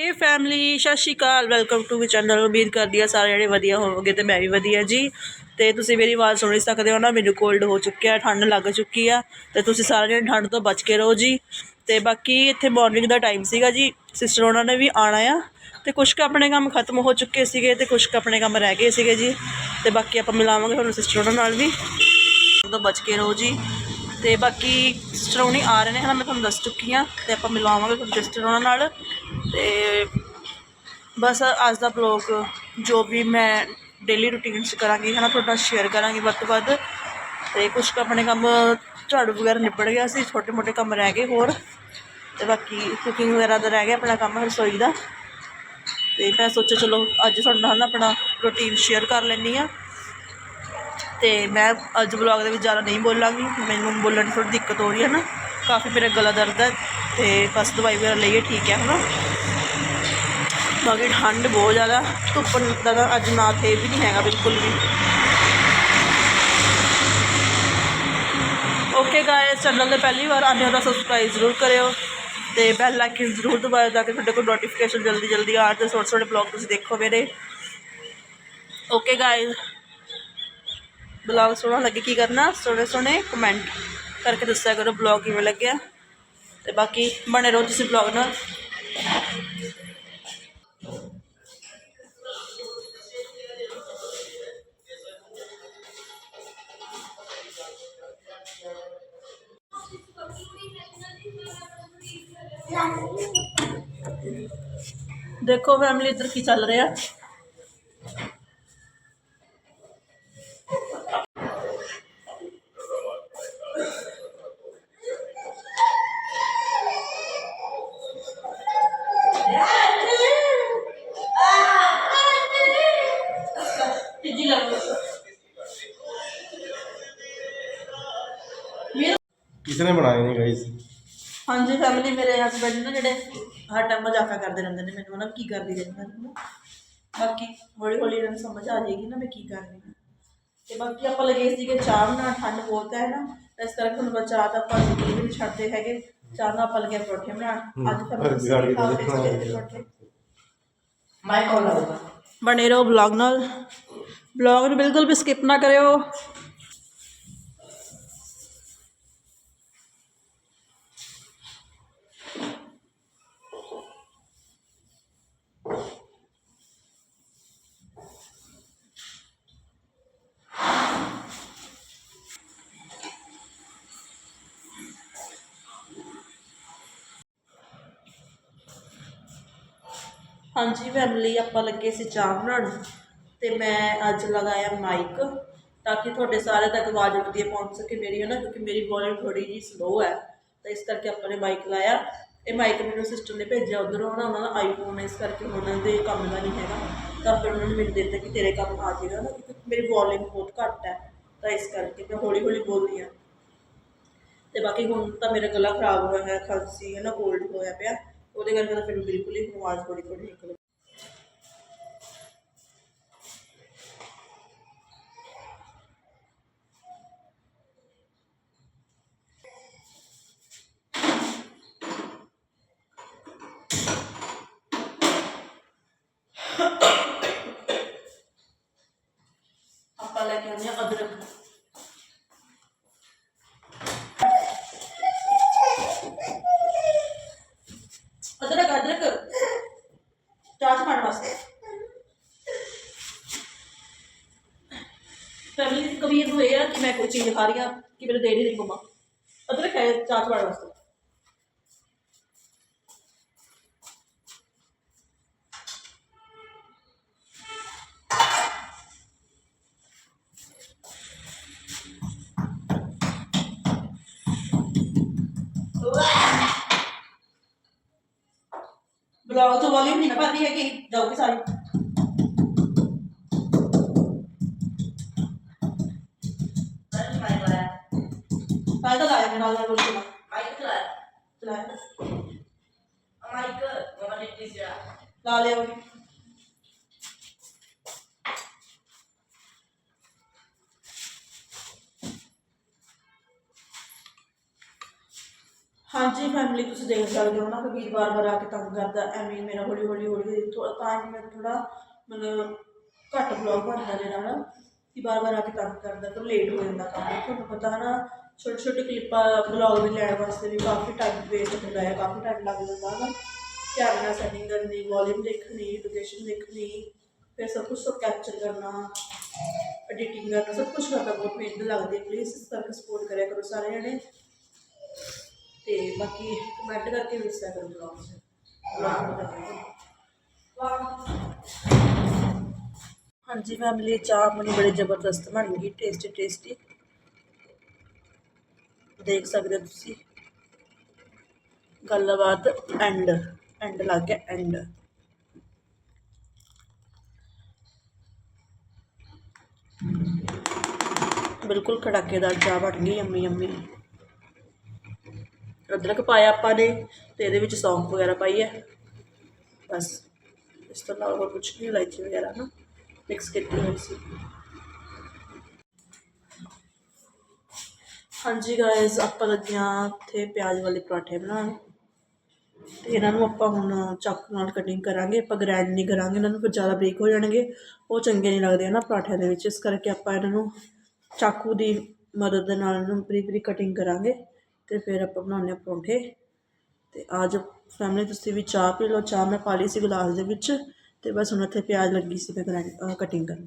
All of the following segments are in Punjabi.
ਇਹ ਫੈਮਿਲੀ ਸਤਿ ਸ਼੍ਰੀ ਅਕਾਲ। ਵੈਲਕਮ ਟੂ ਵੀ ਚੈਨਲ ਉਮੀਦ ਕਰਦੀ ਆ ਸਾਰੇ ਜਿਹੜੇ ਵਧੀਆ ਹੋਵੋਗੇ ਤੇ ਮੈਂ ਵੀ ਵਧੀਆ ਜੀ। ਤੇ ਤੁਸੀਂ ਮੇਰੀ ਆਵਾਜ਼ ਸੁਣ ਹੀ ਸਕਦੇ ਹੋ ਨਾ, ਮੈਨੂੰ ਕੋਲਡ ਹੋ ਚੁੱਕਿਆ ਠੰਡ ਲੱਗ ਚੁੱਕੀ ਆ। ਤੇ ਤੁਸੀਂ ਸਾਰੇ ਜਣੇ ਠੰਡ ਤੋਂ ਬਚ ਕੇ ਰਹੋ ਜੀ। ਤੇ ਬਾਕੀ ਇੱਥੇ ਮਾਰਨਿੰਗ ਦਾ ਟਾਈਮ ਸੀਗਾ ਜੀ। ਸਿਸਟਰ ਉਹਨਾਂ ਨੇ ਵੀ ਆਣਾ ਆ। ਤੇ ਕੁਛ ਕੁ ਆਪਣੇ ਕੰਮ ਖਤਮ ਹੋ ਚੁੱਕੇ ਸੀਗੇ ਤੇ ਕੁਛ ਕੁ ਆਪਣੇ ਕੰਮ ਰਹਿ ਗਏ ਸੀਗੇ ਜੀ। ਤੇ ਬਾਕੀ ਆਪਾਂ ਮਿਲਾਵਾਂਗੇ ਤੁਹਾਨੂੰ ਸਿਸਟਰ ਉਹਨਾਂ ਨਾਲ ਵੀ। ਤੋਂ ਬਚ ਕੇ ਰਹੋ ਜੀ। ਤੇ ਬਾਕੀ ਸਿਸਟਰ ਹੁਣੀ ਆ ਰਹੇ ਨੇ, ਹਨਾ ਮੈਂ ਤੁਹਾਨੂੰ ਦੱਸ ਚੁੱਕੀ ਹਾਂ ਤੇ ਆਪਾਂ ਮਿਲਾਵਾਂਗੇ ਤੁਹਾਨੂੰ ਸਿਸਟਰ ਉਹਨਾਂ ਨਾਲ। ਤੇ ਬਸ ਅੱਜ ਦਾ ਬਲੌਗ ਜੋ ਵੀ ਮੈਂ ਡੇਲੀ ਰੂਟੀਨ 'ਚ ਕਰਾਂਗੀ, ਹਨਾ, ਤੁਹਾਡਾ ਸ਼ੇਅਰ ਕਰਾਂਗੀ ਵੱਧ ਤੋਂ ਵੱਧ। ਤੇ ਕੁਛ ਕੁ ਆਪਣੇ ਕੰਮ ਝਾੜੂ ਵਗੈਰਾ ਨਿਬੜ ਗਿਆ ਸੀ ਛੋਟੇ ਮੋਟੇ ਕੰਮ ਰਹਿ ਗਏ ਹੋਰ। ਤੇ ਬਾਕੀ ਕੁਕਿੰਗ ਵਗੈਰਾ ਦਾ ਰਹਿ ਗਿਆ ਆਪਣਾ ਕੰਮ, ਰਸੋਈ ਦਾ। ਤੇ ਮੈਂ ਸੋਚਿਆ ਚਲੋ ਅੱਜ ਤੁਹਾਡੇ ਨਾਲ ਨਾ ਆਪਣਾ ਰੂਟੀਨ ਸ਼ੇਅਰ ਕਰ ਲੈਂਦੀ ਆ ਤੇ ਮੈਂ ਅੱਜ ਵਲੌਗ ਦੇ ਵਿੱਚ ਜ਼ਿਆਦਾ ਨਹੀਂ ਬੋਲਾਂਗੀ, ਮੈਨੂੰ ਬੋਲਣ ਦੀ ਥੋੜੀ ਦਿੱਕਤ ਹੋ ਰਹੀ ਹੈ ਨਾ। ਕਾਫੀ ਮੇਰਾ ਗਲਾ ਦਰਦ ਹੈ ਤੇ ਬਸ ਦਵਾਈ ਵਗੈਰਾ ਲਈਏ ਠੀਕ ਹੈ ਹੁਣ ਬਾਕੀ ਠੰਡ ਬਹੁਤ ਜ਼ਿਆਦਾ, ਧੁੱਪ ਦਾ ਤਾਂ ਅੱਜ ਨਾ ਥੇ ਵੀ ਨਹੀਂ ਹੈਗਾ ਬਿਲਕੁਲ ਵੀ। ਓਕੇ ਗਾਇਸ ਚੈਨਲ ਤੇ ਪਹਿਲੀ ਵਾਰ ਆਉਂਦੇ ਹੋ ਤਾਂ ਸਬਸਕ੍ਰਾਈਬ ਜ਼ਰੂਰ ਕਰਿਓ ਤੇ ਬੈਲ ਆਈਕਨ ਜ਼ਰੂਰ ਦਬਾਇਓ ਤਾਂ ਕਿ ਤੁਹਾਡੇ ਕੋਲ ਨੋਟੀਫਿਕੇਸ਼ਨ ਜਲਦੀ ਜਲਦੀ ਆਉਣ ਤੇ ਛੋਟੇ ਛੋਟੇ ਬਲੌਗ ਤੁਸੀਂ ਦੇਖੋ ਮੇਰੇ। ਓਕੇ ਗਾਇਸ ਬਲੌਗ ਸੋਹਣਾ ਲੱਗੇ ਕੀ ਕਰਨਾ? ਸੋਹਣੇ ਸੋਹਣੇ ਕਮੈਂਟ ਕਰਕੇ ਦੱਸਿਆ ਕਰੋ ਬਲੌਗ ਕਿਵੇਂ ਲੱਗਿਆ। ਤੇ ਬਾਕੀ ਬਣੇ ਰਹੋ ਤੁਸੀਂ ਬਲੌਗ ਨਾਲ। ਦੇਖੋ ਫੈਮਿਲੀ ਇੱਧਰ ਕੀ ਚੱਲ ਰਿਹਾ। ਕਿਸੇ ਨੇ ਬਣਾਏ ਨਹੀਂ ਗਾਈਸ ਹਾਂਜੀ ਫੈਮਿਲੀ ਮੇਰੇ ਹਸਬੰਡ ਨੇ ਜਿਹੜੇ ਹਰ ਟਾਈਮ ਮਜ਼ਾਕਾ ਕਰਦੇ ਰਹਿੰਦੇ ਨੇ ਮੈਨੂੰ ਨਾ ਕੀ ਕਰਦੀ ਰਹਿੰਦੀ ਹਾਂ ਨਾ ਬਾਕੀ ਹੌਲੀ ਹੌਲੀ ਇਹਨਾਂ ਨੂੰ ਸਮਝ ਆ ਜਾਏਗੀ ਨਾ ਮੈਂ ਕੀ ਕਰ ਰਹੀ ਹਾਂ ਤੇ ਬਾਕੀ ਆਪਾਂ ਲੱਗੇ ਸੀਗੇ ਚਾਹ ਬਣਾਉਣ ਠੰਡ ਬਹੁਤ ਹੈ ਨਾ ਇਸ ਕਰਕੇ ਤੁਹਾਨੂੰ ਬਚਾ ਤਾਂ ਆਪਾਂ ਜ਼ਿੰਦਗੀ ਵੀ ਛੱਡਦੇ ਹੈਗੇ। ਚਾਹ ਨਾਲ ਆਪਾਂ ਲੱਗੇ ਪਰੌਂਠੇ ਬਣਾਉਣ। ਅੱਜ ਕੇ ਕੇ ਚਲੇ ਪਰੌਂਠੇ। ਮੈਂ ਕੌਣ ਲਾਊਗਾ ਬਣੇ ਰਹੋ ਬਲੌਗ ਨਾਲ। ਬਲੌਗ ਨੂੰ ਬਿਲਕੁਲ ਵੀ ਸਕਿਪ ਨਾ ਕਰਿਓ। ਹਾਂਜੀ ਫੈਮਿਲੀ ਆਪਾਂ ਲੱਗੇ ਸੀ ਚਾਹ ਬਣਾਉਣ ਤੇ ਮੈਂ ਅੱਜ ਲਗਾਇਆ ਮਾਈਕ ਤਾਂ ਕਿ ਤੁਹਾਡੇ ਸਾਰੇ ਤੱਕ ਆਵਾਜ਼ ਵਧੀਆ ਪਹੁੰਚ ਸਕੇ ਮੇਰੀ ਹੈ ਨਾ ਕਿਉਂਕਿ ਮੇਰੀ ਵੋਲਿਊਮ ਥੋੜੀ ਜਿਹੀ ਸਲੋ ਹੈ ਤਾਂ ਇਸ ਕਰਕੇ ਆਪਾਂ ਨੇ ਮਾਈਕ ਲਾਇਆ। ਇਹ ਮਾਈਕ ਮੈਨੂੰ ਸਿਸਟਰ ਨੇ ਭੇਜਿਆ ਉਧਰੋਂ ਨਾ ਉਹਨਾਂ ਦਾ ਆਈਫੋਨ ਹੈ, ਇਸ ਕਰਕੇ ਉਹਨਾਂ ਦੇ ਕੰਮ ਦਾ ਨਹੀਂ ਹੈਗਾ। ਤਾਂ ਫਿਰ ਉਹਨਾਂ ਨੇ ਮੈਨੂੰ ਦੇ ਦਿੱਤਾ ਕਿ ਤੇਰੇ ਕੰਮ ਆ ਜਾਏਗਾ ਨਾ ਕਿਉਂਕਿ ਮੇਰੀ ਵੋਲਿਊਮ ਬਹੁਤ ਘੱਟ ਹੈ, ਤਾਂ ਇਸ ਕਰਕੇ ਮੈਂ ਹੌਲੀ ਹੌਲੀ ਬੋਲਦੀ ਹਾਂ। ਤੇ ਬਾਕੀ ਹੁਣ ਤਾਂ ਮੇਰਾ ਗਲਾ ਖਰਾਬ ਹੋਇਆ ਹੈ ਖਾਂਸੀ ਹੈ ਨਾ ਕੋਲਡ ਹੋਇਆ ਪਿਆ। ਉਹਦੇ ਕਰਕੇ ਤਾਂ ਫਿਰ ਬਿਲਕੁਲ ਹੀ ਆਵਾਜ਼ ਥੋੜੀ ਥੋੜੀ ਨਿਕਲ ਆਪਾਂ ਲੈ ਕੇ ਆਉਂਦੇ ਹਾਂ ਅਦਰਕ ਅਦਰਕ ਅਦਰਕ ਚਾਹ ਚ ਪਾਉਣ ਵਾਸਤੇ ਫੈਮਿਲੀ ਕਬੀਰ ਨੂੰ ਇਹ ਆ ਕਿ ਮੈਂ ਕੋਈ ਚੀਜ਼ ਖਾ ਰਹੀ ਹਾਂ ਕਿ ਮੈਨੂੰ ਦੇ ਨਹੀਂ ਰਹੀ ਮੰਮਾ ਅਦਰਕ ਹੈ ਚਾਹ ਚ ਪਾਉਣ ਵਾਸਤੇ ਬਲੌਗ ਤੋਂ ਵਾਲੀ ਨਹੀਂ ਨਾ ਪਾਦੀ ਹੈ ਕਿ ਜਾਊਗੀ ਸਾਰੀ ਮੈਂ ਤਾਂ ਇਹਦਾ ਲਾਇਆ ਮੈਂ ਨਾਲ ਨਾਲ ਚਲਾਇਆ ਮਾਈਕ ਮਮਾ ਨੇ ਕਿਸਿਆ ਲਾ ਲਿਆ ਉਹ ਹਾਂਜੀ ਫੈਮਿਲੀ ਤੁਸੀਂ ਦੇਖ ਸਕਦੇ ਹੋ ਨਾ ਕਿ ਵੀਰ ਬਾਰ ਬਾਰ ਆ ਕੇ ਤੰਗ ਕਰਦਾ, ਐਵੇਂ ਹੀ ਮੇਰਾ ਹੌਲੀ ਹੌਲੀ ਹੌਲੀ ਥੋੜਾ ਤਾਂ ਹੀ ਮੈਂ ਥੋੜਾ ਮਤਲਬ ਘੱਟ ਬਲੌਗ ਬਣਦਾ ਦੇ ਨਾਲ ਕਿ ਬਾਰ ਬਾਰ ਆ ਕੇ ਤੰਗ ਕਰਦਾ, ਤਾਂ ਲੇਟ ਹੋ ਜਾਂਦਾ ਕੰਮ। ਤੁਹਾਨੂੰ ਪਤਾ ਨਾ ਛੋਟੇ ਛੋਟੇ ਕਲਿੱਪਾਂ ਬਲੌਗ ਵੀ ਲੈਣ ਵਾਸਤੇ ਵੀ ਕਾਫੀ ਟਾਈਮ ਵੇਸਟ ਹੁੰਦਾ ਹੈ ਕਾਫੀ ਟਾਈਮ ਲੱਗ ਜਾਂਦਾ ਹੈ ਕੈਮਰਾ ਸੈਟਿੰਗ ਕਰਨੀ ਵੋਲਿਊਮ ਦੇਖਣੀ ਲੋਕੇਸ਼ਨ ਦੇਖਣੀ ਫਿਰ ਸਭ ਕੁਝ ਸਭ ਕੈਪਚਰ ਕਰਨਾ ਐਡੀਟਿੰਗ ਕਰਨਾ ਸਭ ਕੁਝ ਕਰਨਾ ਬਹੁਤ ਮਿਹਨਤ ਲੱਗਦੀ ਹੈ। ਪਲੀਜ਼ ਇਸ ਕਰਕੇ ਸਪੋਰਟ ਕਰਿਆ ਕਰੋ ਸਾਰੇ ਜਣੇ। ਤੇ ਬਾਕੀ ਕਮੈਂਟ ਕਰਕੇ ਦੱਸਿਆ ਕਰੋ ਬਲੌਗ 'ਚ। ਹਾਂਜੀ ਫੈਮਿਲੀ ਚਾਹ ਆਪਣੀ ਬੜੀ ਜ਼ਬਰਦਸਤ ਬਣ ਗਈ ਟੇਸਟੀ ਟੇਸਟੀ ਦੇਖ ਸਕਦੇ ਹੋ ਤੁਸੀਂ। ਗੱਲਬਾਤ ਐਂਡ ਐਂਡ ਲੱਗ ਗਿਆ ਐਂਡ ਬਿਲਕੁਲ ਕੜਾਕੇਦਾਰ ਚਾਹ ਬਣ ਗਈ ਯੰਮੀ ਯੰਮੀ ਅਦਰਕ ਪਾਇਆ ਆਪਾਂ ਨੇ ਤੇ ਇਹਦੇ ਵਿੱਚ ਸੌਂਫ ਵਗੈਰਾ ਪਾਈ ਹੈ। ਬਸ, ਇਸ ਤੋਂ ਇਲਾਵਾ ਹੋਰ ਕੁਛ ਨਹੀਂ, ਇਲਾਇਚੀ ਵਗੈਰਾ ਨਾ ਮਿਕਸ ਕੀਤੀ ਹੋਈ ਸੀ। ਹਾਂਜੀ ਗਾਇਸ ਆਪਾਂ ਲੱਗੀਆਂ ਇੱਥੇ ਪਿਆਜ਼ ਵਾਲੇ ਪਰਾਠੇ ਬਣਾਉਣ। ਤੇ ਇਹਨਾਂ ਨੂੰ ਆਪਾਂ ਹੁਣ ਚਾਕੂ ਨਾਲ ਕਟਿੰਗ ਕਰਾਂਗੇ, ਆਪਾਂ ਗ੍ਰੈਂਡ ਨਹੀਂ ਕਰਾਂਗੇ, ਇਹਨਾਂ ਨੂੰ ਫਿਰ ਜ਼ਿਆਦਾ ਬਰੀਕ ਹੋ ਜਾਣਗੇ। ਉਹ ਚੰਗੇ ਨਹੀਂ ਲੱਗਦੇ ਨਾ ਪਰਾਠਿਆਂ ਦੇ ਵਿੱਚ, ਇਸ ਕਰਕੇ ਆਪਾਂ ਇਹਨਾਂ ਨੂੰ ਚਾਕੂ ਦੀ ਮਦਦ ਦੇ ਨਾਲ ਇਹਨਾਂ ਨੂੰ ਬਰੀਕ ਬਰੀਕ ਕਟਿੰਗ ਕਰਾਂਗੇ। ਤੇ ਫਿਰ ਆਪਾਂ ਬਣਾਉਂਦੇ ਹਾਂ ਪਰੌਂਠੇ। ਤੇ ਅੱਜ ਫੈਮਿਲੀ ਤੁਸੀਂ ਵੀ ਚਾਹ ਪੀ ਲਓ, ਚਾਹ ਮੈਂ ਪਾ ਲਈ ਸੀ ਗਲਾਸ ਦੇ ਵਿੱਚ। ਤੇ ਬਸ ਹੁਣ ਇੱਥੇ ਪਿਆਜ਼ ਲੱਗੀ ਸੀ ਮੈਂ ਗ੍ਰੈਂਡ ਕਟਿੰਗ ਕਰਨ।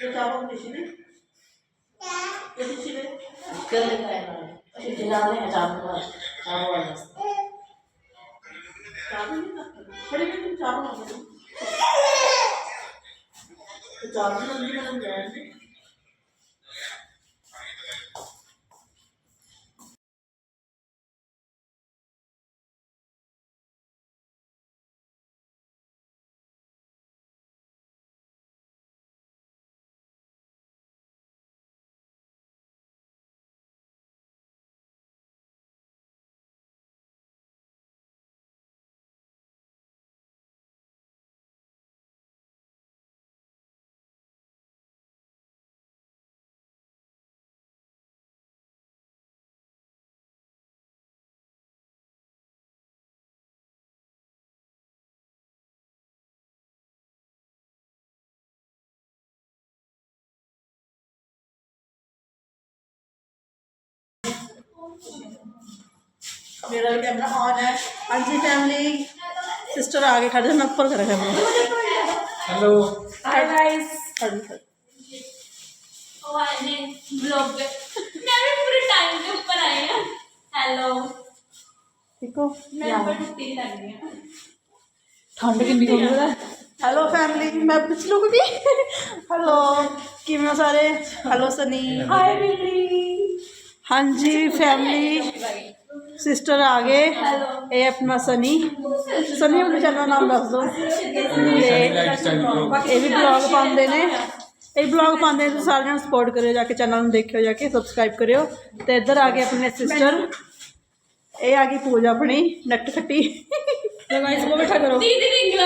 ਕਿਤਾਬਾਂ ਕਿਸੇ ਨੇ? ਕਿਸੇ ਨੇ ਕਰ ਲਿਆ ਹੈ ਅਸੀਂ ਜਨਾਬ ਨੇ ਹਟਾਉਣ ਵਾਸਤੇ। ਚਾਹੋ ਵਾਸਤੇ। ਚਾਹੋ ਨਹੀਂ ਬੜੇ ਮੈਨੂੰ ਚਾਹੋ ਨਾ ਚਾਹੋ ਨਹੀਂ ਬਣਨ ਗਏ ਨੇ ਵੀ ਕੈਮਰਾ ਆਨ ਹੈ ਹਾਂਜੀ ਫੈਮਿਲੀ ਸਿਸਟਰ ਆ ਕੇ ਖੜ ਜਾ ਮੈਂ ਉੱਪਰ ਕਰਾਂ ਕੈਮਰਾ ਹੈਲੋ हाय गाइस ਹਾਂਜੀ ਸਰ ओ आए ने ब्लॉग मैं भी पूरे टाइम के ऊपर आई हूं हेलो ਠੀਕ ਹੋ मैं ऊपर टुट्टी कर रही हूं ਠੰਡ ਕਿੰਨੀ ਹੋ ਗਈ ਹੈ ਹੈਲੋ ਫੈਮਿਲੀ ਮੈਂ ਪੁੱਛ ਲੂੰਗੀ ਹੈਲੋ ਕਿਵੇਂ ਹੋ ਸਾਰੇ ਹੈਲੋ ਸਨੀ हाय बिल्ली ਹਾਂਜੀ ਫੈਮਿਲੀ ਸਿਸਟਰ ਆ ਗਏ। ਇਹ ਆਪਣਾ ਸਨੀ ਸਨੀ ਉਹਨੂੰ ਚੈਨਲ ਨਾਮ ਦੱਸ ਦੋ ਤੇ ਇਹ ਵੀ ਬਲੌਗ ਪਾਉਂਦੇ ਨੇ। ਇਹ ਬਲੌਗ ਪਾਉਂਦੇ ਤੁਸੀਂ ਸਾਰਿਆਂ ਨੂੰ ਸਪੋਰਟ ਕਰਿਓ, ਜਾ ਕੇ ਚੈਨਲ ਨੂੰ ਦੇਖਿਓ, ਜਾ ਕੇ ਸਬਸਕ੍ਰਾਈਬ ਕਰਿਓ। ਤੇ ਇੱਧਰ ਆ ਗਏ ਆਪਣੇ ਸਿਸਟਰ ਇਹ ਆ ਗਈ ਪੂਜਾ ਆਪਣੀ, ਨੱਟ ਖੱਟੀ। ਤੇ ਬੈਠਾ ਕਰੋ ਦੀਦੀ ਦੀ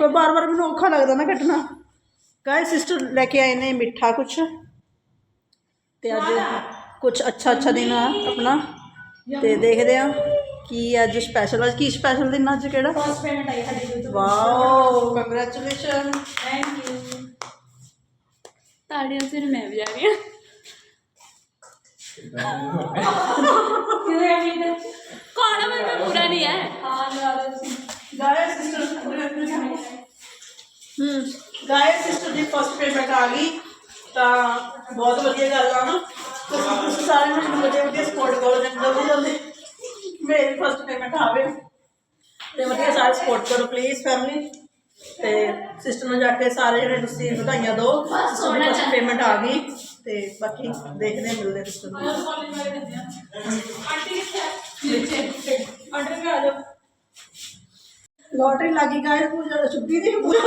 ਬਾਰ ਬਾਰ ਮੈਨੂੰ ਔਖਾ ਲੱਗਦਾ ਨਾ ਕੱਟਣਾ। ਗਾਇਸ ਸਿਸਟਰ ਲੈ ਕੇ ਆਏ ਨੇ ਮਿੱਠਾ ਕੁਛ। ਤੇ ਅੱਜ ਕੁਝ ਅੱਛਾ ਅੱਛਾ ਦਿਨ ਆ ਆਪਣਾ ਤੇ ਦੇਖਦੇ ਆ ਕੀ ਅੱਜ ਸਪੈਸ਼ਲ ਅੱਜ ਕੀ ਸਪੈਸ਼ਲ ਦਿਨ ਅੱਜ ਕਿਹੜਾ ਫਸਟ ਪੇਮੈਂਟ ਆਈ ਸਾਡੀ ਤੋਂ ਵਾਓ ਕੰਗ੍ਰੈਚੁਲੇਸ਼ਨ ਥੈਂਕ ਯੂ ਤਾੜੀਆਂ ਸਿਰ ਮੈਂ ਵੀ ਜਾ ਰਹੀ ਹਾਂ ਕਿਹਦੇ ਆ ਵੀ ਕੌਣ ਆ ਮੈਨੂੰ ਪੂਰਾ ਨਹੀਂ ਹੈ ਹਾਂ ਯਾਰ ਗਾਇਸ ਸਿਸਟਰ ਹਮ ਗਾਇਸ ਸਿਸਟਰ ਦੀ ਫਸਟ ਪੇਮੈਂਟ ਆ ਗਈ ਤਾਂ ਬਹੁਤ ਵਧੀਆ ਗੱਲ ਆ ਨਾ ਤੁਸੀਂ ਸਾਰੇ ਮੈਨੂੰ ਵਧੀਆ ਵਧੀਆ ਸਪੋਰਟ ਕਰੋ ਜਲਦੀ ਜਲਦੀ ਮੇਰੀ ਫਸਟ ਪੇਮੈਂਟ ਆਵੇ ਤੇ ਵਧੀਆ ਸਾਰੇ ਸਪੋਰਟ ਕਰੋ ਪਲੀਜ਼ ਫੈਮਿਲੀ ਤੇ ਸਿਸਟਰ ਨੂੰ ਜਾ ਕੇ ਸਾਰੇ ਜਿਹੜੇ ਤੁਸੀਂ ਵਧਾਈਆਂ ਦਿਓ। ਦੀ ਫਸਟ ਪੇਮੈਂਟ ਆ ਗਈ। ਤੇ ਬਾਕੀ ਦੇਖਦੇ ਮਿਲਦੇ ਸਿਸਟਰ ਨੂੰ। ਆਂਟੀ ਕਿੱਥੇ ਆਂਟੀ ਵੀ ਆ ਜਾਓ। ਲੋਟਰੀ ਲੱਗੀ ਗਾਇਸ ਪੂਜਾ ਸ਼ੁੱਭੀ ਦੀ ਪੂਜਾ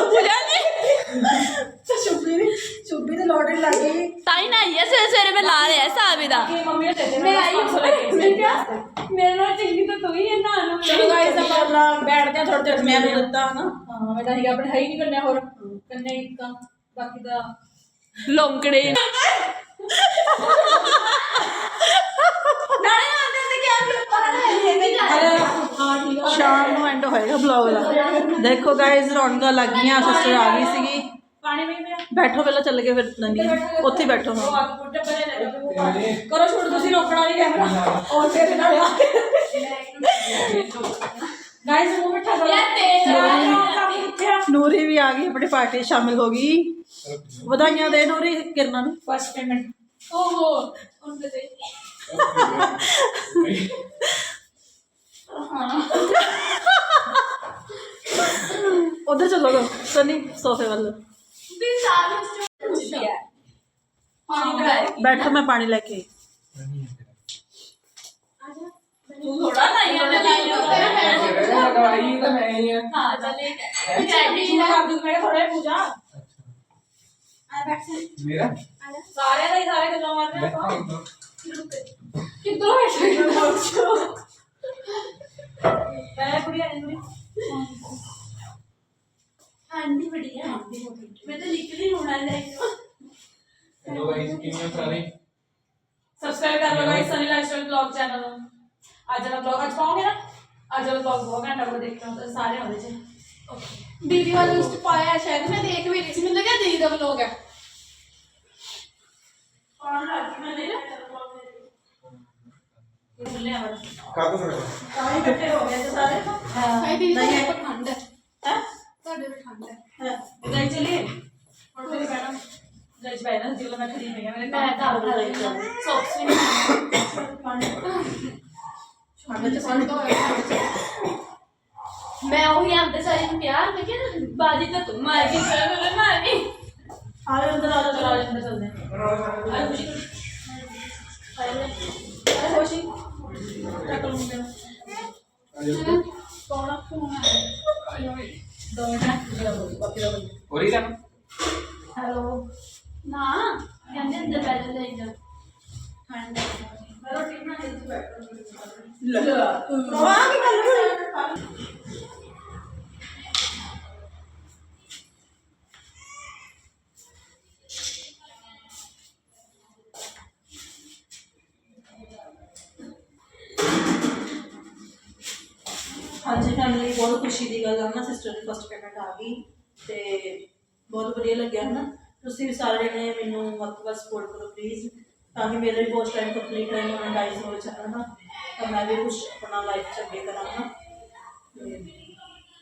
ਨਹੀਂ ਸ਼ੁੱਭੀ ਦੀ ਸ਼ੁੱਭੀ ਦੀ ਲੋਟਰੀ ਲੱਗੀ ਤਾਈ ਨਾ ਆਈ ਹੈ ਸਵੇਰੇ ਸਵੇਰੇ ਮੈਂ ਲਾ ਲਿਆ ਹਿਸਾਬ ਇਹਦਾ। ਮੰਮੀ ਨੇ ਦੇ ਮੈਂ ਆਈ ਮੈਂ ਕਿਹਾ ਮੇਰੇ ਨਾਲ ਚੰਗੀ ਤਾਂ ਤੂੰ ਹੀ ਹੈ ਨਾ ਨੂੰ ਚਲੋ ਗਾਇਸ ਆਪਾਂ ਆਪਣਾ ਬੈਠਦੇ ਆ ਥੋੜਾ ਜਿਹਾ ਮੈਂ ਨੂੰ ਦਿੱਤਾ ਹਨਾ? ਹਾਂ ਮੈਂ ਤਾਂ ਹੀ ਆਪਣੇ ਹੈ ਹੀ ਨਹੀਂ ਕਰਨਾ ਹੋਰ। ਕੰਨੇ ਇੱਕ ਆ, ਬਾਕੀ ਦਾ ਲੋਂਕੜੇ ਨਾਲੇ ਆਂਦੇ ਤੇ ਕਿਆ ਹਾਂ ਠੀਕ ਆ। ਸ਼ਾਮ ਨੂੰ ਐਂਡ ਹੋਏਗਾ ਬਲੌਗ ਦਾ। ਦੇਖੋ ਗਾਇਸ ਰੌਣਕਾਂ ਲੱਗ ਗਈਆਂ ਸਿਸਟਰ ਆ ਗਈ ਸੀਗੀ। ਪਾਣੀ ਵੀ ਪਿਆ? ਬੈਠੋ ਪਹਿਲਾਂ ਚੱਲ ਕੇ ਫਿਰ ਨੰਗੀ। ਉੱਥੇ ਹੀ ਬੈਠੋ ਉਹ ਹਾਂ ਪਰੇ ਲੈ ਜਾਓ। ਕਰੋ ਛੋੜ ਤੁਸੀਂ ਰੋਕਣਾ ਨਹੀਂ ਕੈਮਰਾ ਔਰ ਤੇਰੇ ਨਾਲ ਆ ਗਾਇਸ ਮੂੰਹ ਮਿੱਠਾ ਕਰੋ। ਯਾਰ ਆ ਨੂਰੀ ਵੀ ਆ ਗਈ ਆਪਣੀ ਪਾਰਟੀ 'ਚ ਸ਼ਾਮਿਲ ਹੋ ਗਈ। ਵਧਾਈਆਂ ਦੇ ਨੂਰੀ ਕਿਰਨਾਂ ਨੂੰ। ਫਸਟ ਪੇਮੈਂਟ ਓਹੋ ਹੁਣ ਤੇ ਤੇ ਉਧਰ ਚੱਲੋ ਸਨੀ ਸੋਫੇ ਵੱਲ। ਵੀ ਸਾਰੇ ਸਟੂਡੈਂਟ ਹੈ ਪਾਣੀ ਦਾ ਬੈਠੋ ਮੈਂ ਪਾਣੀ ਲੈ ਕੇ ਆਈ। ਤੂੰ ਥੋੜਾ ਨਹੀਂ ਆਉਂਦਾ ਲਾਈ ਲਗਵਾਈ ਤਾਂ ਮੈਂ ਹੀ ਆ ਹਾਂ ਚੱਲੇ ਤੂੰ ਚੈਟੀ ਕਰ ਦੂੰ ਮੈਂ ਥੋੜੇ ਪੂਜਾ ਆ ਬੈਠ ਮੇਰਾ ਆਂਟੀ ਬੜੀ ਹੈ। ਮੈਂ ਤਾਂ ਲਿਖ ਲਈ ਹੋਣਾ ਲੈ ਹੈਲੋ ਗਾਇਸ ਕਿਵੇਂ ਹੋ ਸਾਰੇ? ਸਬਸਕ੍ਰਾਈਬ ਕਰ ਲਓ guys Sunny lifestyle blog channel ਨੂੰ ਅੱਜ ਦਾ ਬਲੌਗ ਅੱਜ ਪਾਉਂਗੇ ਨਾ? ਅੱਜ ਦਾ ਬਲੌਗ ਬਹੁਤ ਘੰਟਾ ਕੋ ਦੇਖਣਾ ਤਾਂ ਸਾਰੇ ਉਹਦੇ ਚ ਦੀਦੀ ਵਾਲੇ ਉਸ ਚ ਪਾਇਆ ਸ਼ਾਇਦ ਮੈਂ ਦੇਖ ਵੀ ਰਹੀ ਸੀ। ਮੈਨੂੰ ਲੱਗਿਆ ਦੀਦੀ ਦਾ ਵਲੋਗ ਹੈ। ਕੌਣ ਲੱਗੀ ਮੈਂ ਆਵਾਂ ਕਾਹਤੋਂ ਸਰ ਤਾਂ ਹੀ ਇਕੱਠੇ ਹੋ ਗਏ ਤੇ ਸਾਰੇ? ਦੀਦੀ ਨਹੀਂ ਹੈ। ਤੁਹਾਡੇ ਕੋਲ ਠੰਡ ਹੈ ਹੈ। ਤੁਹਾਡੇ ਕੋਲ ਠੰਡ ਹੈ। ਗਈ ਚਲੀਏ? ਹੁਣ ਤੇਰੀ ਬੈਣਾ ਗਈ ਚ ਬੈਣਾ ਜਿਵੇਂ ਮੈਂ ਖੜੀ ਨਹੀਂ ਮੇਰੇ ਮੈਂ ਤਾਂ ਆਪਣਾ ਲਈ ਸੌਕਸ ਵੀ ਸਾਡੇ ਚ ਠੰਡ ਤੋਂ ਮੈਂ ਉਹੀ ਆਂਦੇ ਸਾਰੇ ਨੂੰ ਕਿਹਾ ਮੈਂ ਕਿਹਾ ਬਾਜੀ ਤਾਂ ਤੂੰ ਮਾਰ ਕੇ ਚਲ ਮੈਂ ਮਾਰਨੀ ਆਲੇ ਅੰਦਰ ਆ ਜਾਓ ਚਲਾ ਜਿੰਦੇ ਚੱਲਦੇ। ਆ ਖੁਸ਼ੀ। ਆਏ ਖੁਸ਼ੀ। ਚੱਕ ਲੂੰ ਮੈਂ ਕੌਣ ਆ? ਫੋਨ ਆ? ਦੋ ਮਿੰਟ ਦਾ ਬੋਲ ਹੋਰੀ ਤਾਂ ਹੈਲੋ। ਨਾ ਕਹਿੰਦੇ ਅੰਦਰ ਬੈਠ ਜਾ ਇੱਧਰ ਠੰਡ ਹੈ ਮੈਂ ਰੋਟੀ ਬਣਾ ਕੇ ਇੱਥੇ ਬੈਠ ਵਾਹ ਕੀ ਗੱਲ ਹੋਈ? ਬਹੁਤ ਖੁਸ਼ੀ ਦੀ ਗੱਲ ਆ ਨਾ ਸਿਸਟਰ ਦੀ ਫਸਟ ਪੇਮੈਂਟ ਆ ਗਈ ਤੇ ਬਹੁਤ ਵਧੀਆ ਲੱਗਿਆ, ਹਨਾ। ਤੁਸੀਂ ਵੀ ਸਾਰੇ ਜਣੇ ਮੈਨੂੰ ਮਤਲਬ ਸਪੋਰਟ ਕਰੋ ਪਲੀਜ਼ ਤਾਂ ਕਿ ਮੇਰਾ ਵੀ ਬਹੁਤ ਟਾਈਮ ਕੰਪਲੀਟ ਹੋਏ ਮੋਨਟਾਈਜ਼ ਹੋ ਜਾਣਾ ਨਾ ਤਾਂ ਮੈਂ ਵੀ ਕੁਝ ਆਪਣਾ ਲਾਈਫ ਚ ਅੱਗੇ ਕਰਾਂ ਨਾ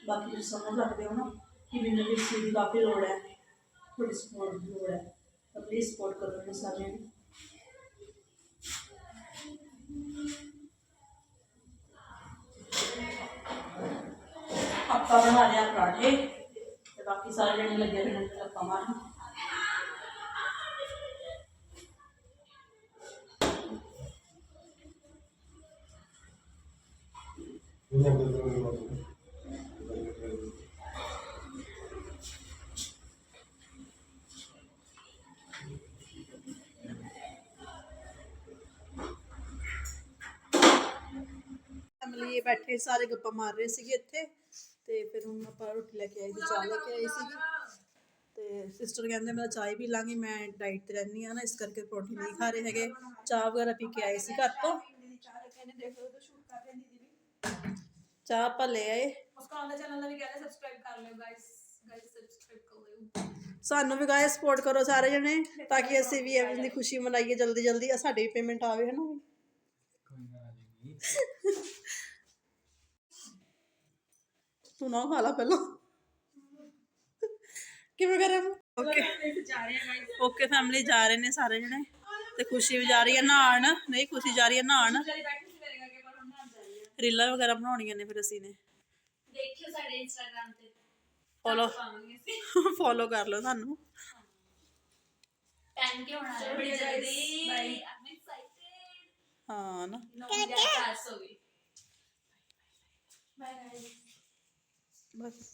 ਬਾਕੀ ਤੁਸੀਂ ਸਮਝ ਸਕਦੇ ਹੋ ਨਾ ਕਿ ਮੈਨੂੰ ਵੀ ਇਸ ਦੀ ਕਾਫੀ ਲੋੜ ਹੈ, ਤੁਹਾਡੀ ਸਪੋਰਟ ਦੀ ਲੋੜ ਹੈ। ਤਾਂ ਪਲੀਜ਼ ਸਪੋਰਟ ਕਰੋ ਮੈਨੂੰ ਸਾਰਿਆਂ ਨੂੰ। ਆਪਾਂ ਬਣਾ ਲਿਆ ਪਰਾਠੇ ਤੇ ਬਾਕੀ ਸਾਰੇ ਜਣੇ ਲੱਗੇ ਹੋਏ ਨੇ ਲੱਪਾਂ ਮਾਰਨ ਫੈਮਿਲੀ ਬੈਠੇ ਸਾਰੇ ਗੱਪਾਂ ਮਾਰ ਰਹੇ ਸੀਗੇ ਇੱਥੇ ਤੇ ਫਿਰ ਹੁਣ ਆਪਾਂ ਰੋਟੀ ਲੈ ਕੇ ਆਏ ਸੀ ਚਾਹ ਲੈ ਕੇ ਆਏ ਸੀਗੇ ਤੇ ਸਿਸਟਰ ਕਹਿੰਦੇ ਮੈਂ ਚਾਹ ਪੀ ਲਾਂਗੀ ਮੈਂ ਡਾਈਟ ਤੇ ਰਹਿੰਦੀ ਆ ਨਾ ਇਸ ਕਰਕੇ ਪ੍ਰੋਟੀਨ ਨਹੀਂ ਖਾ ਰਹੇ ਹੈਗੇ। ਚਾਹ ਵਗੈਰਾ ਪੀ ਕੇ ਆਏ ਸੀ ਘਰ ਤੋਂ। ਚਾਹ ਆਪਾਂ ਲੈ ਆਏ। ਮੁਸਕਾਨ ਦੇ ਚੈਨਲ ਦਾ ਵੀ ਕਹਿੰਦੇ ਸਬਸਕ੍ਰਾਈਬ ਕਰ ਲਿਓ ਗਾਇਸ ਗਾਇਸ ਸਬਸਕ੍ਰਾਈਬ ਕਰ ਲਿਓ। ਸਾਨੂੰ ਵੀ ਗਾਇਸ ਸਪੋਰਟ ਕਰੋ ਸਾਰੇ ਜਣੇ ਤਾਂ ਕਿ ਅਸੀਂ ਵੀ ਐਵੇਂ ਦੀ ਖੁਸ਼ੀ ਮਨਾਈਏ ਜਲਦੀ ਜਲਦੀ ਆ ਸਾਡੀ ਵੀ ਪੇਮੈਂਟ ਆਵੇ ਹੈ ਨਾ ਕੋਈ ਨਾ ਆ ਜਾਏਗੀ ਤੂੰ ਨਾ ਖਾ ਲਾ ਪਹਿਲਾਂ। ਕਿਵੇਂ ਕਰਾਂ ਓਕੇ ਓਕੇ ਫੈਮਿਲੀ ਜਾ ਰਹੇ ਨੇ ਸਾਰੇ ਜਣੇ। ਤੇ ਖੁਸ਼ੀ ਵੀ ਜਾ ਰਹੀ ਹੈ ਨਹਾਣ ਨਹੀਂ ਖੁਸ਼ੀ ਜਾ ਰਹੀ ਹੈ ਨਹਾਣ ਰੀਲਾਂ ਵਗੈਰਾ ਬਣਾਉਣੀਆਂ ਨੇ ਫਿਰ ਅਸੀਂ ਨੇ। ਦੇਖਿਓ ਸਾਡੇ ਇੰਸਟਾਗ੍ਰam ਤੇ। ਫੋਲੋ ਕਰ ਲਓ ਸਾਨੂੰ। ਹੋਣਾ ਹੈ ਬੜੀ ਜਲਦੀ। ਆਈ ਐਮ ਐਕਸਾਈਟਡ ਹਾਂ ਨਾ। ਗੈਸ ਹੋ ਗਈ। ਬਸ